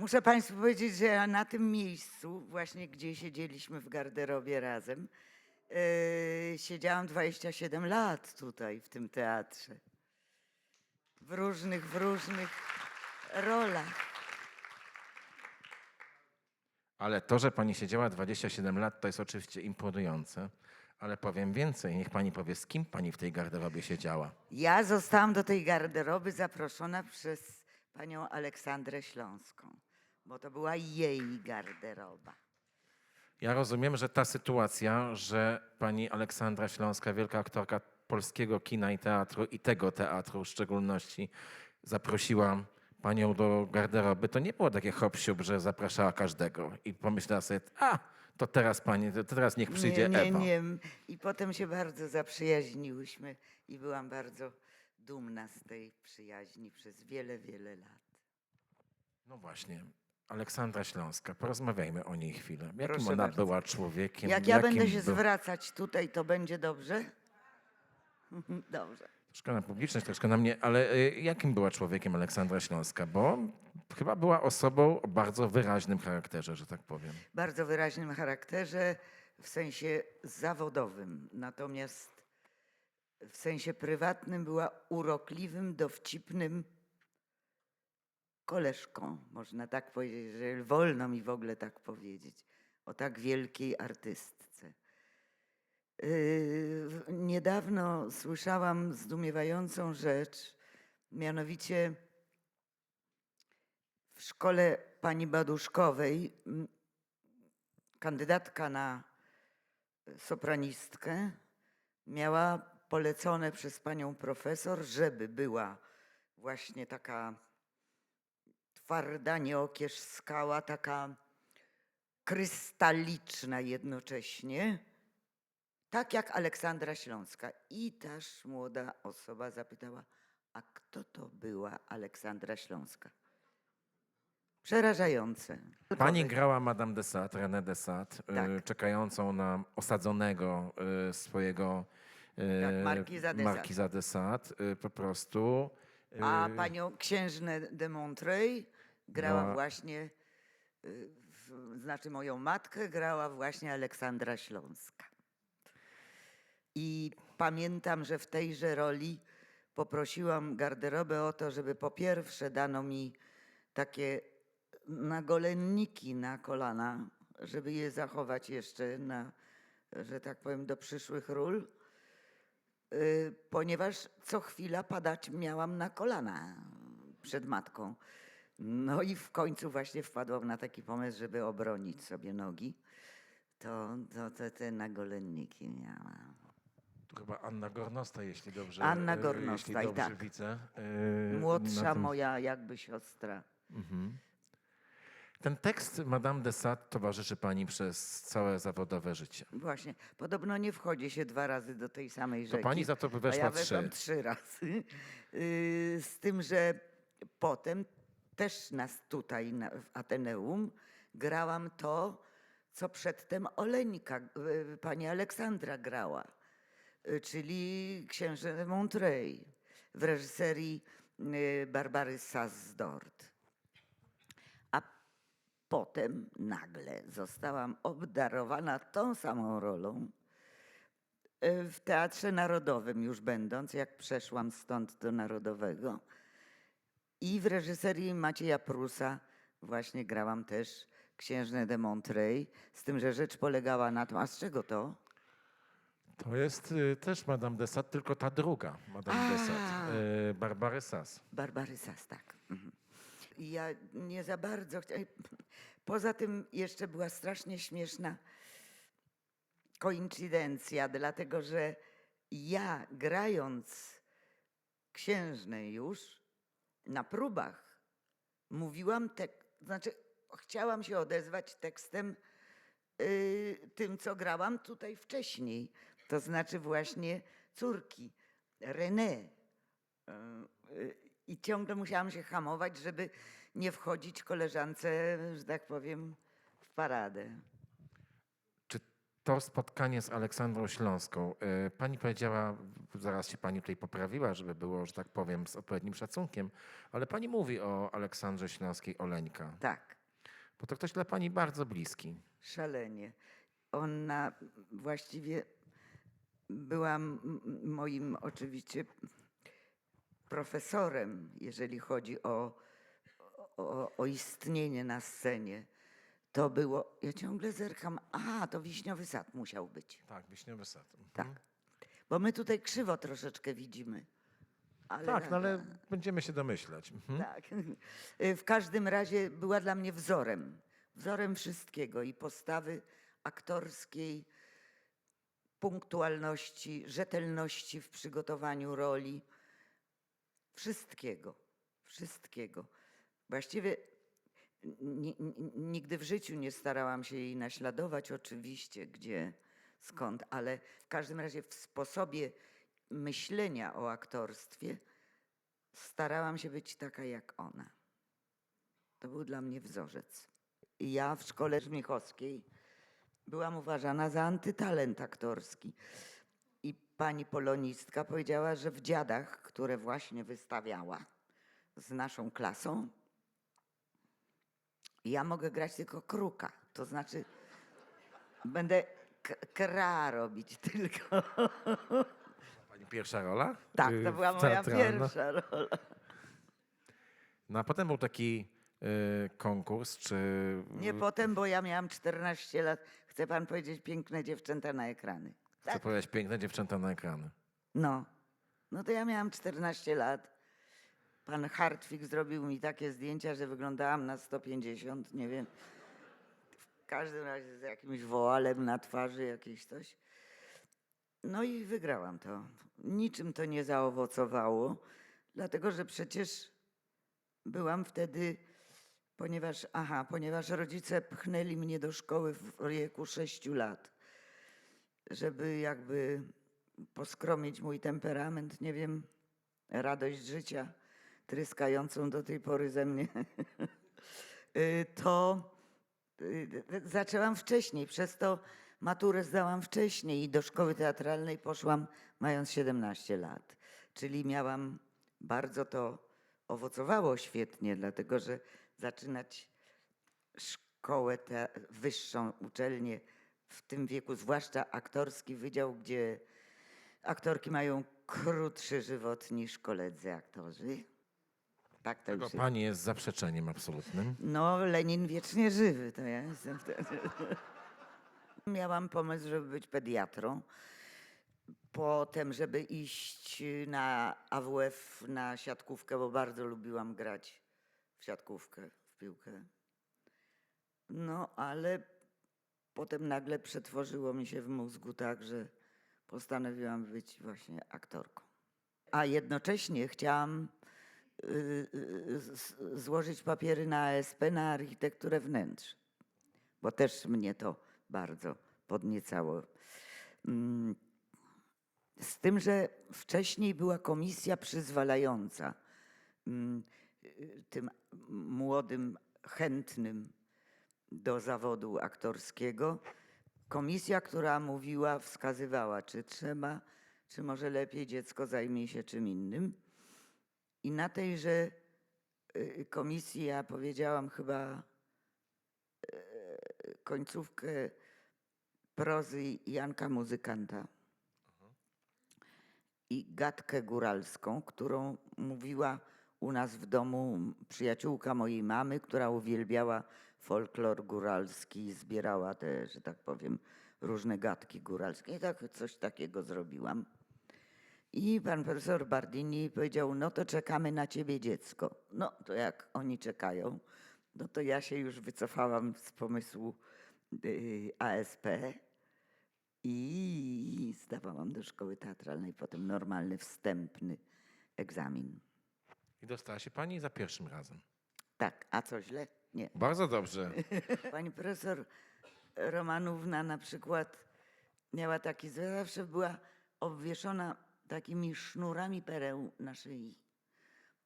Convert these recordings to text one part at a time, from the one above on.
Muszę Państwu powiedzieć, że ja na tym miejscu, właśnie gdzie siedzieliśmy w garderobie razem, yy, siedziałam 27 lat tutaj, w tym teatrze. W różnych, w różnych rolach. Ale to, że pani siedziała 27 lat, to jest oczywiście imponujące. Ale powiem więcej, niech pani powie, z kim pani w tej garderobie siedziała. Ja zostałam do tej garderoby zaproszona przez panią Aleksandrę Śląską, bo to była jej garderoba. Ja rozumiem, że ta sytuacja, że pani Aleksandra Śląska, wielka aktorka polskiego kina i teatru i tego teatru w szczególności, zaprosiła panią do garderoby, to nie było takie hop że zapraszała każdego i pomyślała sobie, a to teraz pani, to teraz niech przyjdzie nie, nie, Ewa. nie. I potem się bardzo zaprzyjaźniłyśmy i byłam bardzo dumna z tej przyjaźni przez wiele, wiele lat. No właśnie. Aleksandra Śląska, porozmawiajmy o niej chwilę. Jakim Proszę ona bardzo. była człowiekiem? Jak ja jakim będę się był- zwracać tutaj, to będzie dobrze? Dobrze. Troszkę na publiczność, troszkę na mnie, ale y, jakim była człowiekiem Aleksandra Śląska? Bo chyba była osobą o bardzo wyraźnym charakterze, że tak powiem. Bardzo wyraźnym charakterze w sensie zawodowym. Natomiast w sensie prywatnym była urokliwym, dowcipnym koleżką, można tak powiedzieć, że wolno mi w ogóle tak powiedzieć, o tak wielkiej artystce. Yy, Niedawno słyszałam zdumiewającą rzecz, mianowicie w szkole pani Baduszkowej kandydatka na sopranistkę miała polecone przez panią profesor, żeby była właśnie taka twarda, nieokież skała, taka krystaliczna jednocześnie, tak jak Aleksandra Śląska. I taż młoda osoba zapytała, a kto to była Aleksandra Śląska? Przerażające. Pani grała Madame de Sade, René de Sade, y, Tak. czekającą na osadzonego y, swojego y, Tak, Markiza de Sade. Markiza de Sade, y, po prostu. y, A panią księżnę de Montreuil grała No. właśnie, y, w, znaczy moją matkę grała właśnie Aleksandra Śląska. I pamiętam, że w tejże roli poprosiłam garderobę o to, żeby po pierwsze dano mi takie nagolenniki na kolana, żeby je zachować jeszcze na, że tak powiem, do przyszłych ról y, ponieważ co chwila padać miałam na kolana przed matką. No i w końcu właśnie wpadłam na taki pomysł, żeby obronić sobie nogi. To, to te, te nagolenniki miałam. Tu chyba Anna Gornosta, jeśli dobrze, Anna y, Gornosta, jeśli i dobrze tak. widzę. y, Młodsza tym- moja jakby siostra. Mhm. Ten tekst Madame de Sade towarzyszy pani przez całe zawodowe życie. Właśnie. Podobno nie wchodzi się dwa razy do tej samej To rzeki. pani za to a weszła ja trzy. trzy razy. Yy, Z tym, że potem też nas tutaj w Ateneum grałam to, co przedtem Oleńka, yy, pani Aleksandra grała, yy, czyli księżę Montreuil w reżyserii yy, Barbary Sass-Dort. A potem nagle zostałam obdarowana tą samą rolą w Teatrze Narodowym już będąc, jak przeszłam stąd do Narodowego. I w reżyserii Macieja Prusa właśnie grałam też księżnę de Montreuil, z tym, że rzecz polegała na tym, a z czego to? To jest y, też Madame de Sade, tylko ta druga Madame de. Sade, y, Barbary Sass. Barbary Sas, tak. Mhm. Ja nie za bardzo chciałam. Poza tym jeszcze była strasznie śmieszna koincydencja, dlatego że ja grając księżnę już na próbach mówiłam znaczy chciałam się odezwać tekstem y, tym, co grałam tutaj wcześniej. To znaczy właśnie córki, René. Y, I ciągle musiałam się hamować, żeby nie wchodzić koleżance, że tak powiem, w paradę. To spotkanie z Aleksandrą Śląską. e, Pani powiedziała, zaraz się pani tutaj poprawiła, żeby było, że tak powiem, z odpowiednim szacunkiem, ale pani mówi o Aleksandrze Śląskiej Oleńka, Tak, bo to ktoś dla pani bardzo bliski. szalenie. Ona właściwie była moim oczywiście profesorem, jeżeli chodzi o, o, o istnienie na scenie. To było, ja ciągle zerkam, a to Wiśniowy Sad musiał być. Tak, Wiśniowy Sad. Mhm. Tak. Bo my tutaj krzywo troszeczkę widzimy. Ale Tak, no ale będziemy się domyślać. Mhm. Tak. W każdym razie była dla mnie wzorem. Wzorem wszystkiego i postawy aktorskiej, punktualności, rzetelności w przygotowaniu roli. Wszystkiego. Wszystkiego. Właściwie nigdy w życiu nie starałam się jej naśladować, oczywiście, gdzie, skąd, ale w każdym razie w sposobie myślenia o aktorstwie starałam się być taka jak ona. To był dla mnie wzorzec. Ja w szkole żmichowskiej byłam uważana za antytalent aktorski. I pani polonistka powiedziała, że w dziadach, które właśnie wystawiała z naszą klasą, ja mogę grać tylko kruka. To znaczy, będę kra robić tylko. Pani pierwsza rola? Tak, Y, to była moja teatralna? pierwsza rola. No a potem był taki y, konkurs, czy... Nie potem, bo ja miałam 14 lat. Chce pan powiedzieć piękne dziewczęta na ekrany. Chcę Tak? powiedzieć piękne dziewczęta na ekrany. No. No to ja miałam 14 lat. Pan Hartwig zrobił mi takie zdjęcia, że wyglądałam na 150, nie wiem. W każdym razie z jakimś woalem na twarzy, jakieś coś. No i wygrałam to. Niczym to nie zaowocowało, dlatego że przecież byłam wtedy, ponieważ, aha, ponieważ rodzice pchnęli mnie do szkoły w wieku 6 lat, żeby jakby poskromić mój temperament, nie wiem, radość życia tryskającą do tej pory ze mnie, y, to y, zaczęłam wcześniej. Przez to maturę zdałam wcześniej i do szkoły teatralnej poszłam mając 17 lat. Czyli miałam, bardzo to owocowało świetnie, dlatego że zaczynać szkołę wyższą, uczelnię w tym wieku, zwłaszcza aktorski wydział, gdzie aktorki mają krótszy żywot niż koledzy aktorzy. Tak to już jest. pani jest zaprzeczeniem absolutnym. No, Lenin wiecznie żywy, to ja jestem wtedy. Miałam pomysł, żeby być pediatrą. Potem, żeby iść na AWF, na siatkówkę, bo bardzo lubiłam grać w siatkówkę, w piłkę. No, ale potem nagle przetworzyło mi się w mózgu tak, że postanowiłam być właśnie aktorką. A jednocześnie chciałam złożyć papiery na ASP na architekturę wnętrz, bo też mnie to bardzo podniecało. Mm, Z tym, że wcześniej była komisja przyzwalająca mm, y, tym młodym, chętnym do zawodu aktorskiego. Komisja, która mówiła, wskazywała, czy trzeba, czy może lepiej dziecko zajmie się czym innym. I na tejże y, komisji ja powiedziałam chyba y, końcówkę prozy Janka Muzykanta i gadkę góralską, którą mówiła u nas w domu przyjaciółka mojej mamy, która uwielbiała folklor góralski i zbierała te, że tak powiem, różne gadki góralskie. I tak coś takiego zrobiłam. I pan profesor Bardini powiedział, no to czekamy na ciebie dziecko. No to jak oni czekają, no to ja się już wycofałam z pomysłu y, ASP i zdawałam do szkoły teatralnej potem normalny, wstępny egzamin. I dostała się pani za pierwszym razem. Tak, a co źle? Nie. Bardzo dobrze. Pani profesor Romanówna na przykład miała taki, zawsze była obwieszona takimi sznurami pereł na szyi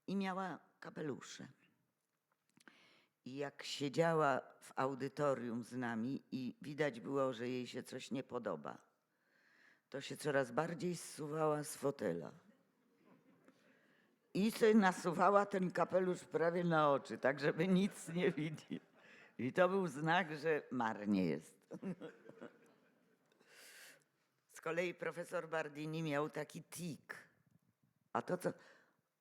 i miała kapelusze. I jak siedziała w audytorium z nami i widać było, że jej się coś nie podoba, to się coraz bardziej zsuwała z fotela. I sobie nasuwała ten kapelusz prawie na oczy, tak żeby nic nie widzieć. I to był znak, że marnie jest. Z kolei profesor Bardini miał taki tik. A to co?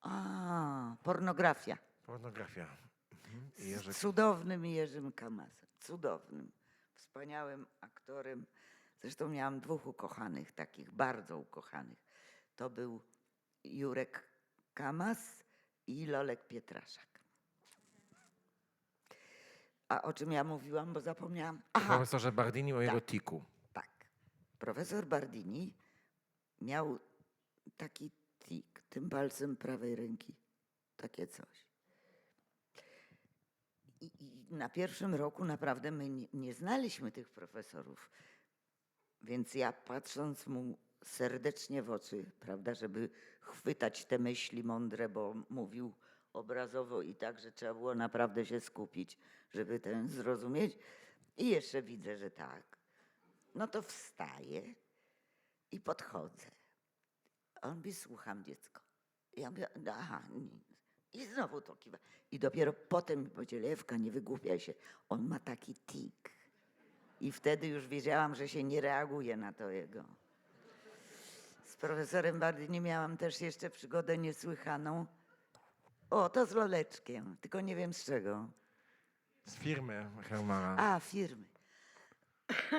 A, pornografia. Pornografia. Mhm. I Jerzy Z cudownym Jerzym Kamasem. Cudownym. Wspaniałym aktorem. Zresztą miałam dwóch ukochanych, takich bardzo ukochanych. To był Jurek Kamas i Lolek Pietraszak. A o czym ja mówiłam, bo zapomniałam. Aha, Profesorze Bardini o jego Tak. tiku. Profesor Bardini miał taki tik tym palcem prawej ręki. Takie coś. I, I na pierwszym roku naprawdę my nie, nie znaliśmy tych profesorów. Więc ja patrząc mu serdecznie w oczy, prawda, żeby chwytać te myśli mądre, bo mówił obrazowo i tak, że trzeba było naprawdę się skupić, żeby ten zrozumieć. I jeszcze widzę, że tak. No to wstaję i podchodzę. On mówi, słucham dziecko. Ja mówię, aha. nie. I znowu to kiwa. I dopiero potem mi powiedział, Ewka, nie wygłupiaj się. On ma taki tik. I wtedy już wiedziałam, że się nie reaguje na to jego. Z profesorem Bardyni miałam też jeszcze przygodę niesłychaną. O, to z Loleczkiem, tylko nie wiem z czego. Z firmy Hermana. A, firmy.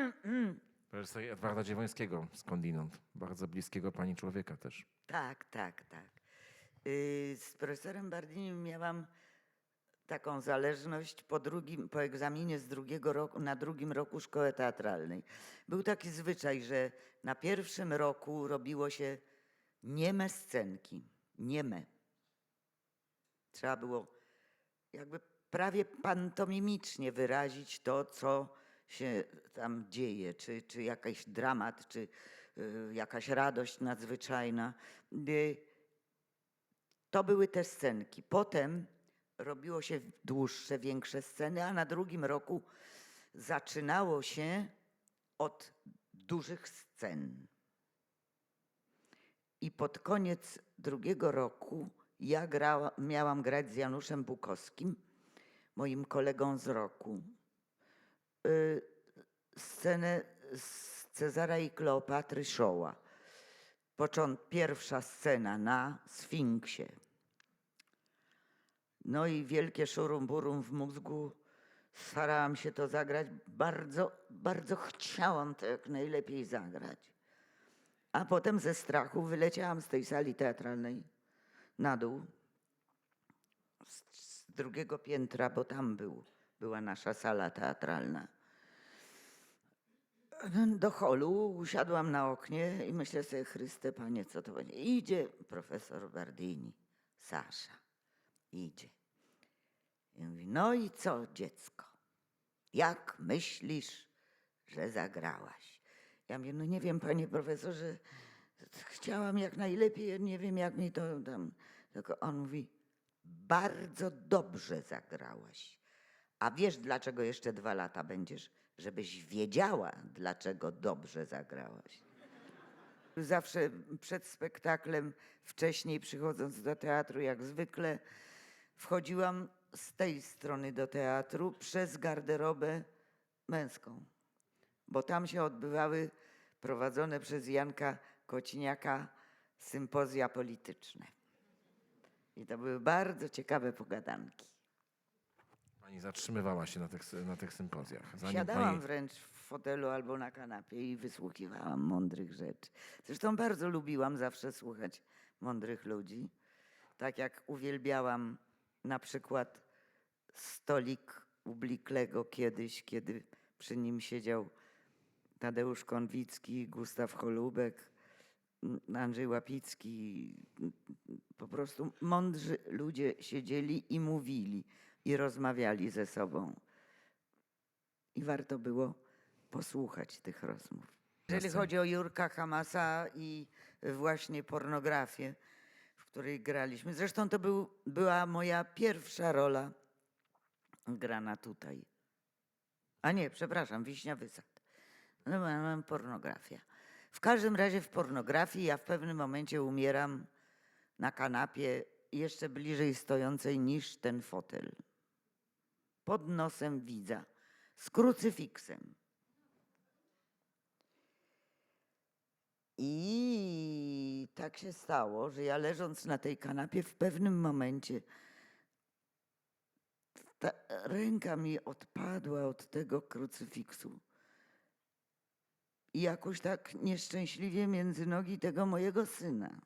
Reżyserii Edwarda Dziewońskiego skądinąd. Bardzo bliskiego pani człowieka też. Tak, tak, tak. Yy, Z profesorem Bardinim miałam taką zależność po, drugim, po egzaminie z drugiego roku, na drugim roku szkoły teatralnej. Był taki zwyczaj, że na pierwszym roku robiło się nieme scenki. Nieme. Trzeba było jakby prawie pantomimicznie wyrazić to, co się tam dzieje, czy, czy jakiś dramat, czy y, jakaś radość nadzwyczajna. Y, to były te scenki. Potem robiło się dłuższe, większe sceny, a na drugim roku zaczynało się od dużych scen. I pod koniec drugiego roku ja grała, miałam grać z Januszem Bukowskim, moim kolegą z roku, scenę z Cezara i Kleopatry Showa. Począt, pierwsza scena na Sfinksie. No i wielkie szurum burum w mózgu. Starałam się to zagrać. Bardzo, bardzo chciałam to jak najlepiej zagrać. A potem ze strachu wyleciałam z tej sali teatralnej na dół. Z, z drugiego piętra, bo tam był, była nasza sala teatralna. Do holu usiadłam na oknie i myślę sobie, Chryste Panie, co to będzie? Idzie profesor Bardini, Sasza, idzie. I mówi, no i co dziecko? Jak myślisz, że zagrałaś? Ja mówię, no nie wiem panie profesorze, chciałam jak najlepiej, nie wiem jak mi to tam. Tylko on mówi, bardzo dobrze zagrałaś. A wiesz, dlaczego jeszcze dwa lata będziesz? Żebyś wiedziała, dlaczego dobrze zagrałaś. Zawsze przed spektaklem, wcześniej przychodząc do teatru, jak zwykle, wchodziłam z tej strony do teatru przez garderobę męską, bo tam się odbywały prowadzone przez Janka Kociniaka sympozja polityczne. I to były bardzo ciekawe pogadanki. Pani zatrzymywała się na tych, na tych sympozjach. Zanim Siadałam pani... wręcz w fotelu albo na kanapie i wysłuchiwałam mądrych rzeczy. Zresztą bardzo lubiłam zawsze słuchać mądrych ludzi. Tak jak uwielbiałam na przykład stolik u Bliklego kiedyś, kiedy przy nim siedział Tadeusz Konwicki, Gustaw Holubek, m, Andrzej Łapicki. Po prostu mądrzy ludzie siedzieli i mówili i rozmawiali ze sobą. I warto było posłuchać tych rozmów. Jeżeli chodzi o Jurka Hamasa i właśnie pornografię, w której graliśmy. Zresztą to był, była moja pierwsza rola grana tutaj. A nie, przepraszam, Wiśnia Wysad. No, mam pornografia. W każdym razie w pornografii ja w pewnym momencie umieram na kanapie jeszcze bliżej stojącej niż ten fotel. Pod nosem widza, z krucyfiksem. I tak się stało, że ja leżąc na tej kanapie w pewnym momencie ta ręka mi odpadła od tego krucyfiksu. I jakoś tak nieszczęśliwie między nogi tego mojego syna.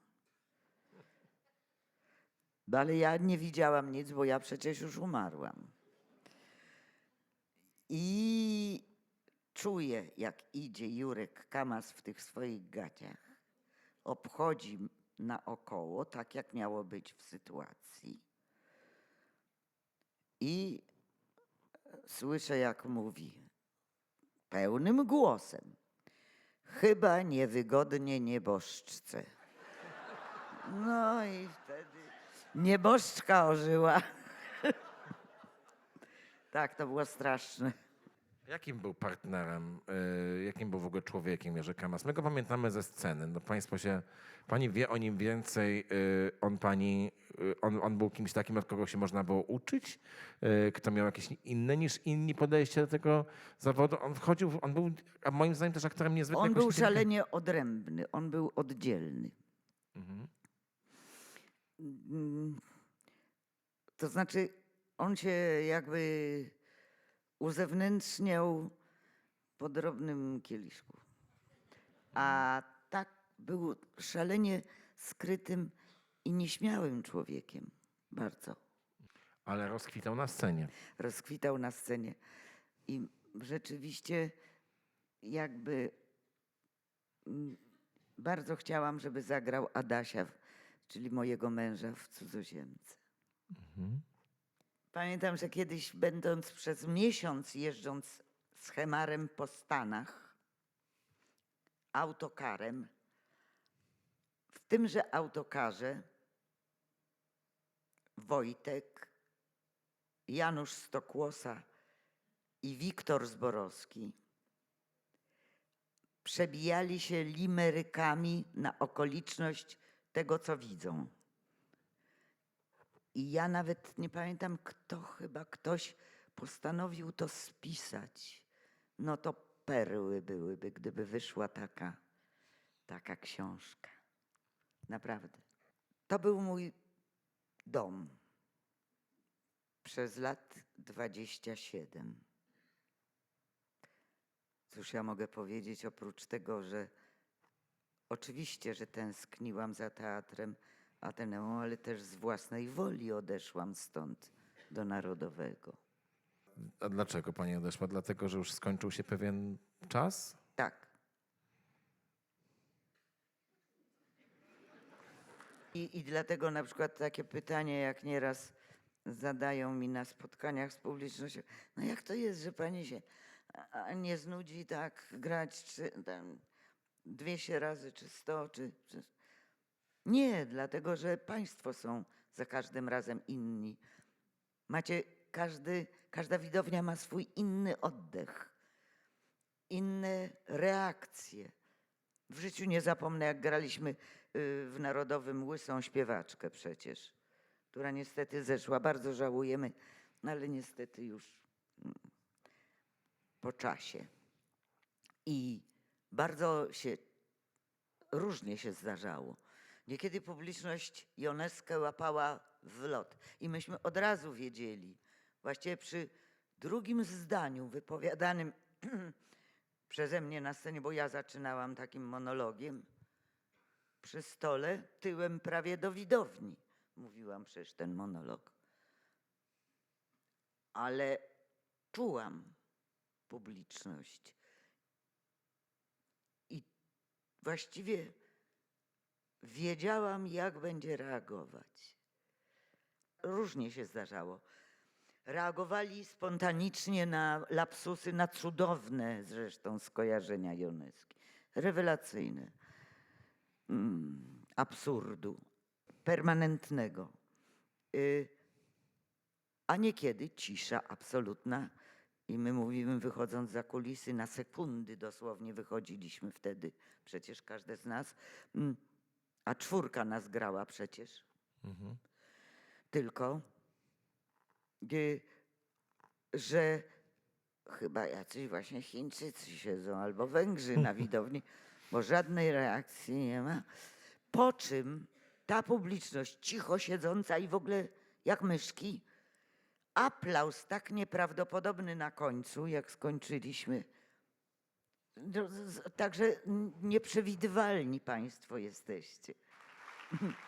No Ale ja nie widziałam nic, bo ja przecież już umarłam. I czuję, jak idzie Jurek Kamas w tych swoich gaciach. Obchodzi naokoło, tak jak miało być w sytuacji. I słyszę, jak mówi pełnym głosem. Chyba niewygodnie nieboszczce. No i wtedy nieboszczka ożyła. Tak, to było straszne. Jakim był partnerem, y, jakim był w ogóle człowiekiem Jerzy Kamas? My go pamiętamy ze sceny. No państwo się, pani wie o nim więcej. y, On pani, y, on, on był kimś takim, od kogo się można było uczyć, y, kto miał jakieś inne niż inni podejście do tego zawodu. On wchodził, on był, a moim zdaniem też aktorem niezwykle On był szalenie odrębny, on był oddzielny. Mhm. Mm, To znaczy, on się jakby uzewnętrzniał po drobnym kieliszku. A tak był szalenie skrytym i nieśmiałym człowiekiem. Bardzo. Ale rozkwitał na scenie. Rozkwitał na scenie. I rzeczywiście jakby mm, bardzo chciałam, żeby zagrał Adasia, czyli mojego męża w Cudzoziemce. Mhm. Pamiętam, że kiedyś będąc przez miesiąc jeżdżąc z Hemarem po Stanach, autokarem, w tymże autokarze Wojtek, Janusz Stokłosa i Wiktor Zborowski przebijali się limerykami na okoliczność tego, co widzą. I ja nawet nie pamiętam, kto chyba ktoś postanowił to spisać. No to perły byłyby, gdyby wyszła taka, taka książka. Naprawdę. To był mój dom przez lat 27. Cóż ja mogę powiedzieć oprócz tego, że oczywiście, że tęskniłam za teatrem Ateneum, ale też z własnej woli odeszłam stąd do Narodowego. A dlaczego pani odeszła? Dlatego, że już skończył się pewien czas? Tak. I, I dlatego na przykład takie pytanie, jak nieraz zadają mi na spotkaniach z publicznością, no jak to jest, że pani się a, a nie znudzi tak grać czy tam 200 razy, czy 100, czy, czy... Nie, dlatego że państwo są za każdym razem inni. Macie, każdy, każda widownia ma swój inny oddech inne reakcje. W życiu nie zapomnę, jak graliśmy y, w Narodowym Łysą śpiewaczkę przecież, która niestety zeszła. Bardzo żałujemy, ale niestety już mm, po czasie. I bardzo się, różnie się zdarzało. Niekiedy publiczność Joneskę łapała w lot i myśmy od razu wiedzieli, właściwie przy drugim zdaniu wypowiadanym przeze mnie na scenie, bo ja zaczynałam takim monologiem przy stole, tyłem prawie do widowni. Mówiłam przecież ten monolog. Ale czułam publiczność. I właściwie wiedziałam, jak będzie reagować. Różnie się zdarzało reagowali spontanicznie na lapsusy, na cudowne zresztą skojarzenia Joneski. Rewelacyjne. Mm, absurdu. Permanentnego. Y, a niekiedy cisza absolutna. I my mówimy, wychodząc za kulisy, na sekundy dosłownie wychodziliśmy wtedy, przecież każde z nas. Mm, A czwórka nas grała przecież. Mhm. Tylko, że chyba jacyś właśnie Chińczycy siedzą albo Węgrzy na widowni, bo żadnej reakcji nie ma. Po czym ta publiczność cicho siedząca i w ogóle jak myszki, aplauz tak nieprawdopodobny na końcu, jak skończyliśmy. No, Także nieprzewidywalni Państwo jesteście.